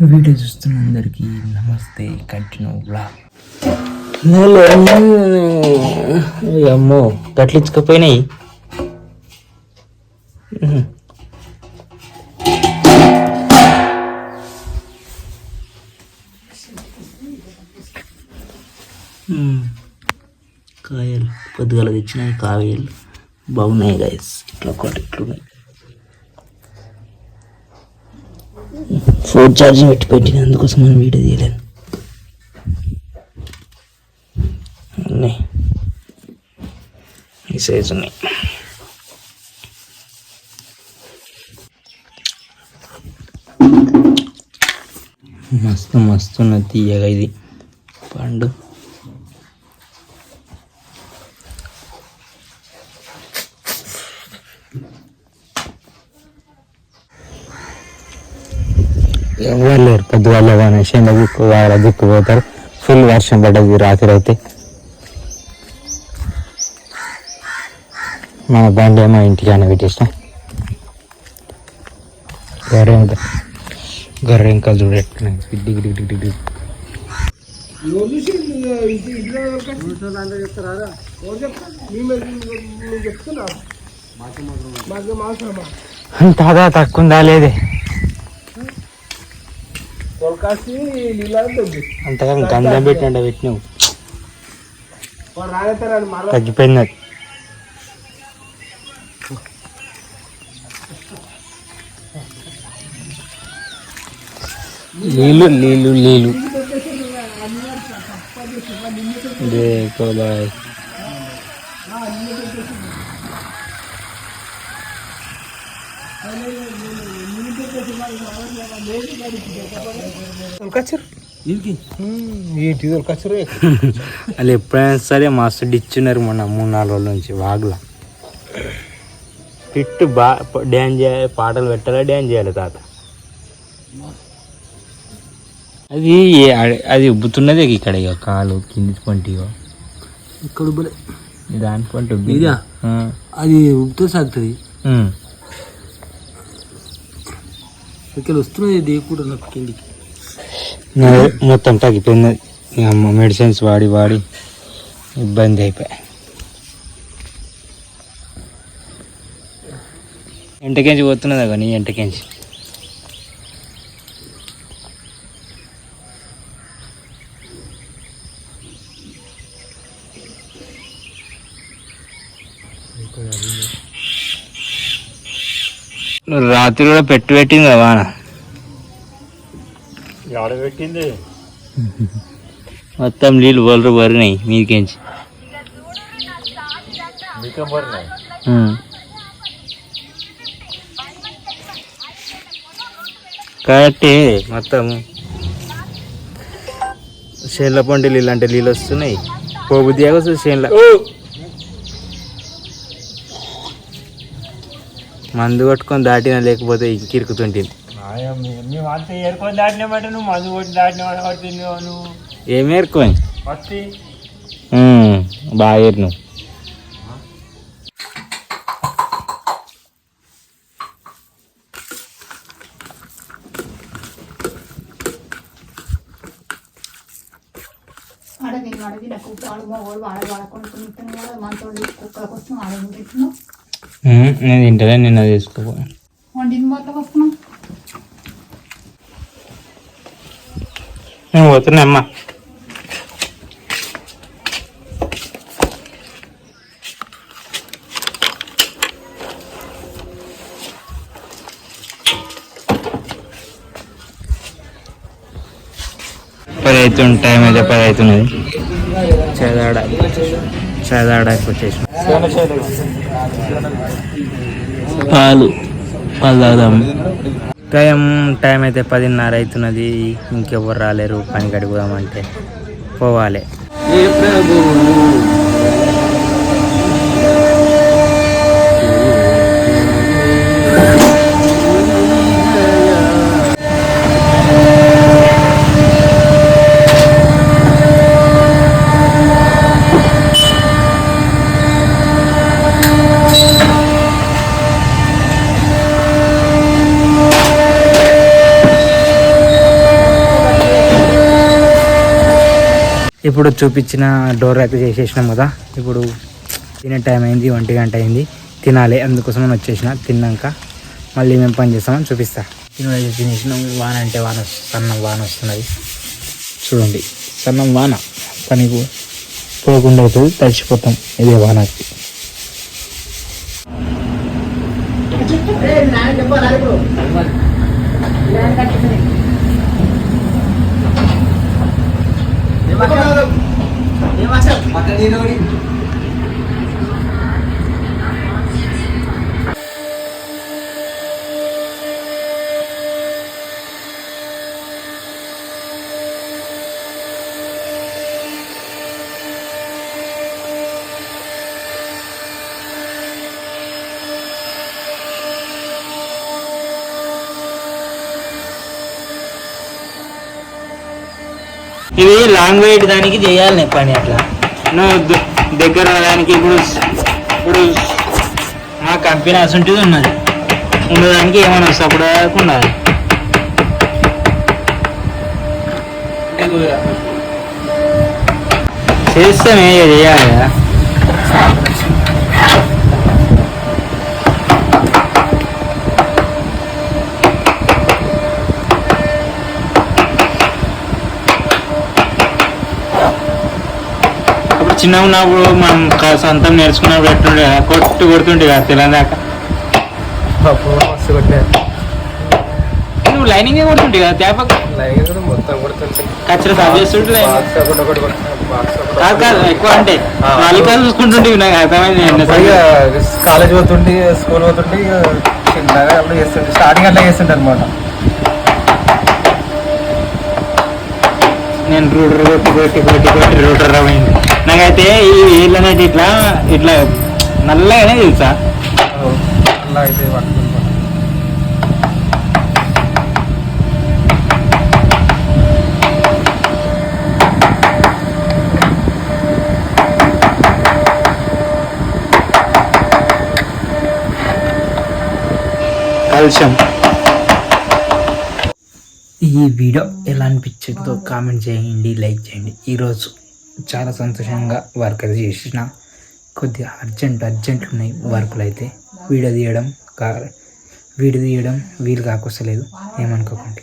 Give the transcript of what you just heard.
Video చూస్తున్న అందరికీ నమస్తే కంటిన్యూ బ్లాగ్. అమ్మో గట్లించకపోయినాయి కాయలు పొద్దుగల తెచ్చినాయి కాయలు. బాగున్నాయి గాయస్ ఇట్లా ఒకటి ఇట్లున్నాయి. ఫోన్ ఛార్జింగ్ పెట్టి పెట్టిన అందుకోసం మనం వీడియో తీయలేదు. అన్నీ. ఈ సైజు ఉన్నాయి. మస్తు మస్తు ఉన్నది తీయగా ఇది. పండు. ఎవరు లేరు పొద్దుగాల కానీ శని దిక్కు వాళ్ళ దిక్కు పోతారు. ఫుల్ వర్షం పడ్డది రాత్రి అయితే. మన బండి ఏమో ఇంటికి పెట్టేసిన. గొర్రె గొర్రె ఇంకా చూడెట్టుకున్నాయి గిడ్డి గిడ్డి గిడ్డి గిడ్డి తాదా తక్కువ ఉందా లేదే? అంతగా గంధం పెట్టినండ పెట్టినావు తగ్గిపోయింది అది. నీళ్ళు నీళ్ళు నీళ్ళు देखो भाई వాళ్ళు ఎప్పుడైనా సరే మస్తు డిచ్చున్నారు మొన్న మూడు నాలుగు రోజుల నుంచి వాగుల పిట్టు బా డ్యాన్స్ చేయాలి పాటలు పెట్టాలి డ్యాన్స్ చేయాలి తాత అది అది ఉబ్బుతున్నదే ఇక్కడ ఇక కాలు కింది పంటి. ఇక్కడ ఉబ్బలే. దాని పంట. అది ఉబ్బుతో సాగుతుంది. ఇక్కడ వస్తున్నది దేవుడు నాకు కిందికి. మొత్తం తగ్గిపోయింది. అమ్మ మెడిసిన్స్ వాడి వాడి ఇబ్బంది అయిపోయా. ఎంటకేంచి పోతున్నదా కానీ ఎంటకేంచి? రాత్రి కూడా పెట్టి పెట్టింది కదా వాన. పెట్టింది? మొత్తం నీళ్ళు బొలరు బరినాయి మీదికించి ఉమ్. కరెక్టే. మొత్తం చేనుల పంటలు ఇలాంటి నీళ్ళు వస్తున్నాయి. పోబుద్ది వస్తుంది చేనుల మందు కొట్టుకొని దాటినా లేకపోతే ఇంకిరుకుతుంటుంది ఏరుకొని దాటినామంటే నువ్వు మందు కొట్టి దాటినావు కాబట్టి నువ్వు ఏమి ఏరుకొని? వస్తే బాగా ఏరు నువ్వు. అడవి అడవి నాకు వాడ వాడుకుంటున్నాను కదా మనతో కుక్కల కోసం అడవి పెట్టినాం ఉమ్, నేను తింటలే నిన్న తీసుకోపో నేను పోతున్నా అమ్మా. పది అవుతుంది టైం అయితే పది అవుతున్నది వచ్చేసి పాలు. పాలు తాగుదాం. టైం టైం అయితే పదిన్నర అవుతున్నది. ఇంకెవ్వరు రాలేరు. పని గడిపోదామంటే పోవాలి. ఇప్పుడు చూపించిన డోర్ అయితే చేసేసినాం కదా. ఇప్పుడు తినే టైం అయింది ఒంటి గంట అయింది. తినాలి అందుకోసం మనం వచ్చేసిన తిన్నాక మళ్ళీ మేము పని చేస్తామని చూపిస్తా. తినడైతే తినేసినాం. వాన అంటే వాన సన్నం వాన వస్తున్నది. చూడండి సన్నం వాన. పనికి పోకుండా అవుతుంది తడిచిపోతాం ఇదే వానకి. ఇది లాంగ్ వెయిట్ దానికి చేయాలి పని అట్లా. నువ్వు దగ్గర దానికి ఇప్పుడు ఇప్పుడు మా కంపెనీ అసంటిది ఉన్నది. ఉండడానికి ఏమైనా వస్తే అప్పుడు ఉండాలి చేస్తామే చేయాలి కదా చిన్నగా ఉన్నప్పుడు మనం సొంతం నేర్చుకున్నప్పుడు ఎట్లుండే కొట్టు కొడుతుంటే కదా కొట్టారు. నువ్వు లైనింగ్ కొడుతుంటే కదా కొడుతుంటాయి కచ్చర సాఫ్ చేస్తుంటే కాదు ఎక్కువ అంటే. నాలుగు చూసుకుంటుంటే నాకు అర్థమైంది కాలేజ్ పోతుంటే స్కూల్ పోతుంటే చిన్నగా అట్లా చేస్తుంటే స్టార్టింగ్ అట్లా చేస్తుంటే అనమాట నేను రూటర్ కొట్టి కొట్టి కొట్టి కొట్టి రూటర్ అయింది నాకైతే ఈ వీళ్ళు అనేది ఇట్లా ఇట్లా నల్లగానే తెలుసా? అయితే కాల్షియం ఈ వీడియో ఎలా అనిపించిందో కామెంట్ చేయండి లైక్ చేయండి. ఈరోజు చాలా సంతోషంగా వర్క్ అయితే చేసిన కొద్దిగా అర్జెంట్ అర్జెంట్ ఉన్నాయి వర్కులు అయితే. వీడియో తీయడం కా వీడియో తీయడం వీలు కాకొస్తలేదు. ఏమనుకోకండి.